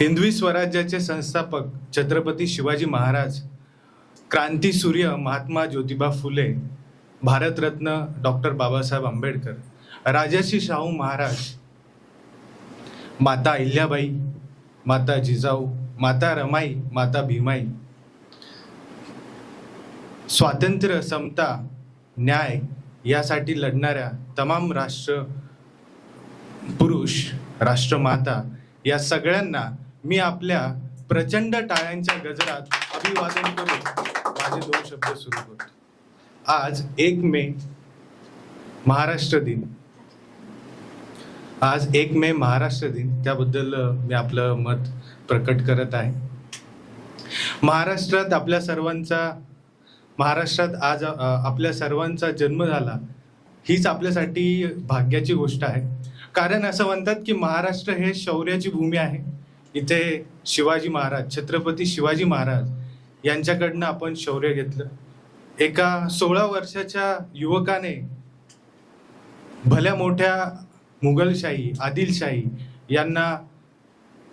हिंदवी स्वराज्याचे संस्थापक छत्रपती शिवाजी महाराज क्रांती सूर्य महात्मा ज्योतिबा फुले भारतरत्न डॉक्टर बाबासाहेब आंबेडकर राजर्षी शाहू महाराज माता अहिल्याबाई माता जिजाऊ माता रमाई माता भीमाई स्वातंत्र्य समता न्याय यासाठी लढणाऱ्या तमाम राष्ट्र पुरुष राष्ट्रमाता या सगळ्यांना मी आपल्या प्रचंड टाळ्यांच्या गजरात अभिवादन करून माझे दोन शब्द सुरू करतो. आज एक मे महाराष्ट्र दिन. आज एक मे महाराष्ट्र दिन. त्याबद्दल मी आपलं मत प्रकट करत आहे. महाराष्ट्रात आपल्या सर्वांचा महाराष्ट्रात आज आपल्या सर्वांचा जन्म झाला हीच आपल्यासाठी भाग्याची गोष्ट आहे. कारण असं म्हणतात की महाराष्ट्र हे शौर्याची भूमी आहे. इथे शिवाजी महाराज छत्रपती शिवाजी महाराज यांच्याकडनं आपण शौर्य घेतलं. एका सोळा वर्षाच्या युवकाने भल्या मोठ्या मुघलशाही आदिलशाही यांना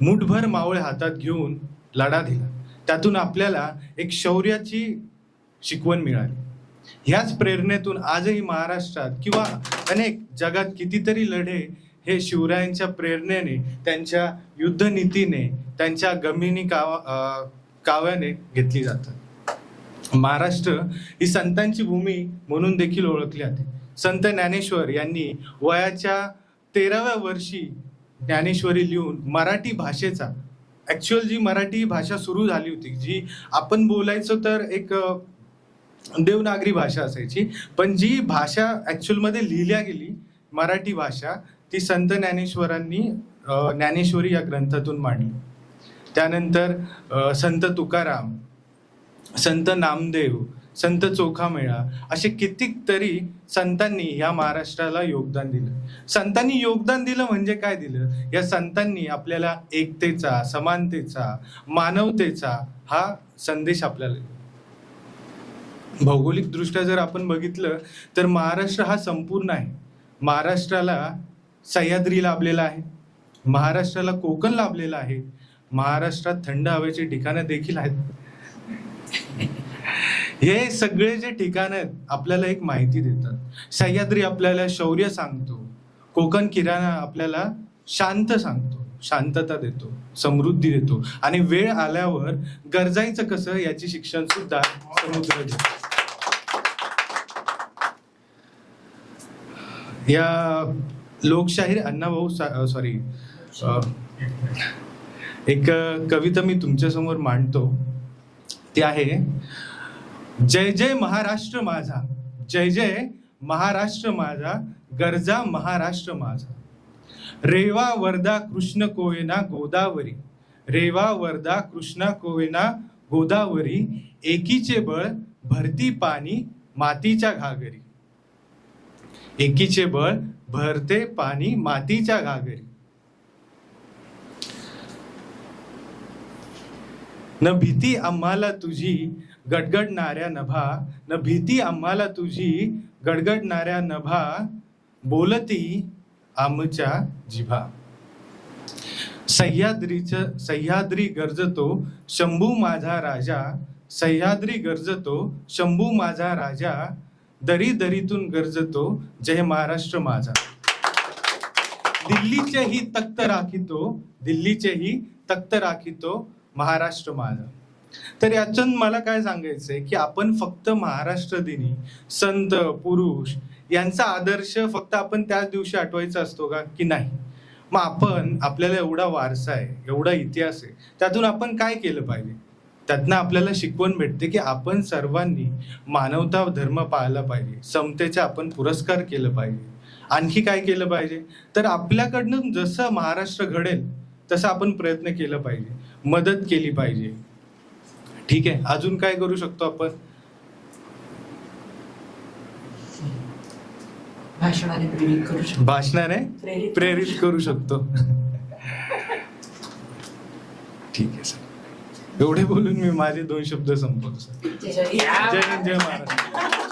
मुठभर मावळे हातात घेऊन लढा दिला. त्यातून आपल्याला एक शौर्याची शिकवण मिळाली. ह्याच प्रेरणेतून आजही महाराष्ट्रात किंवा अनेक जगात कितीतरी लढे हे शिवरायांच्या प्रेरणेने त्यांच्या युद्धनीतीने त्यांच्या गमिनी कावा अं, काव्याने घेतली जातात महाराष्ट्र ही संतांची भूमी म्हणून देखील ओळखली जाते. संत ज्ञानेश्वर यांनी वयाच्या तेराव्या वर्षी ज्ञानेश्वरी लिहून मराठी भाषेचा ऍक्च्युअल जी मराठी भाषा सुरू झाली होती जी आपण बोलायचो तर एक देवनागरी भाषा असायची. पण जी भाषा ऍक्च्युअलमध्ये लिहिल्या गेली मराठी भाषा ती संत ज्ञानेश्वरांनी ज्ञानेश्वरी या ग्रंथातून मांडली. त्यानंतर संत तुकाराम संत नामदेव संत चोखामेळा असे कितीक तरी संतांनी या महाराष्ट्राला योगदान दिलं. संतांनी योगदान दिलं म्हणजे काय दिलं? या संतांनी आपल्याला एकतेचा समानतेचा मानवतेचा हा संदेश आपल्याला भौगोलिकदृष्ट्या भौगोलिक दृष्ट्या जर आपण बघितलं तर महाराष्ट्र हा संपूर्ण आहे. महाराष्ट्राला सह्याद्री लाभलेला आहे. महाराष्ट्राला कोकण लाभलेलं आहे. महाराष्ट्रात थंड हवेची ठिकाणं देखील आहेत. हे सगळे जे ठिकाण आहेत आपल्याला एक माहिती देतात. सह्याद्री आपल्याला शौर्य सांगतो. कोकण किराणा आपल्याला शांत सांगतो. शांतता देतो. समृद्धी देतो. आणि वेळ आल्यावर गरजायचं कसं याची शिक्षण सुद्धा समुद्र देतो. या लोकशाहीर अण्णाभाऊ सॉरी एक कविता मी तुमच्यासमोर मांडतो. ती आहे जय जय महाराष्ट्र माझा जय जय महाराष्ट्र माझा गरजा महाराष्ट्र माझा. रेवा वर्धा कृष्ण कोयना गोदावरी. रेवा वर्धा कृष्णा कोयना गोदावरी एकीचे बळ भरती पाणी मातीच्या घागरी. एकीचे बळ भरते पाणी मातीच्या घागरी. न भीती आम्हाला तुझी गडगडणाऱ्या नभा न भीती आम्हाला तुझी गडगडणाऱ्या नभा बोलती आमच्या जिभा. सह्याद्रीच सह्याद्री गरजतो शंभू माझा राजा सह्याद्री गरजतो शंभू माझा राजा दरी दरीतून गरजतो. जय महाराष्ट्र माझा. दिल्लीचेही तक्त राखितो. दिल्लीच्याही तक्त राखितो. महाराष्ट्र माझा. तर यातून मला काय सांगायचंय की आपण फक्त महाराष्ट्र दिनी संत पुरुष यांचा आदर्श फक्त आपण त्याच दिवशी आठवायचा असतो का? की नाही? मग आपण आपल्याला एवढा वारसा आहे एवढा इतिहास आहे त्यातून आपण काय केलं पाहिजे? त्यातनं आपल्याला शिकवण भेटते की आपण सर्वांनी मानवता धर्म पाळला पाहिजे. समतेचा आपण पुरस्कार केलं पाहिजे. आणखी काय केलं पाहिजे? तर आपल्याकडनं जसं महाराष्ट्र घडेल तसं आपण प्रयत्न केलं पाहिजे. मदत केली पाहिजे. ठीक आहे? अजून काय करू शकतो आपण? भाषणाने प्रेरित करू शकतो. भाषणाने प्रेरित प्रेरित करू शकतो. ठीक आहे सर. एवढे बोलून मी माझे दोन शब्द संपवतो सर. जय जय. महाराष्ट्र.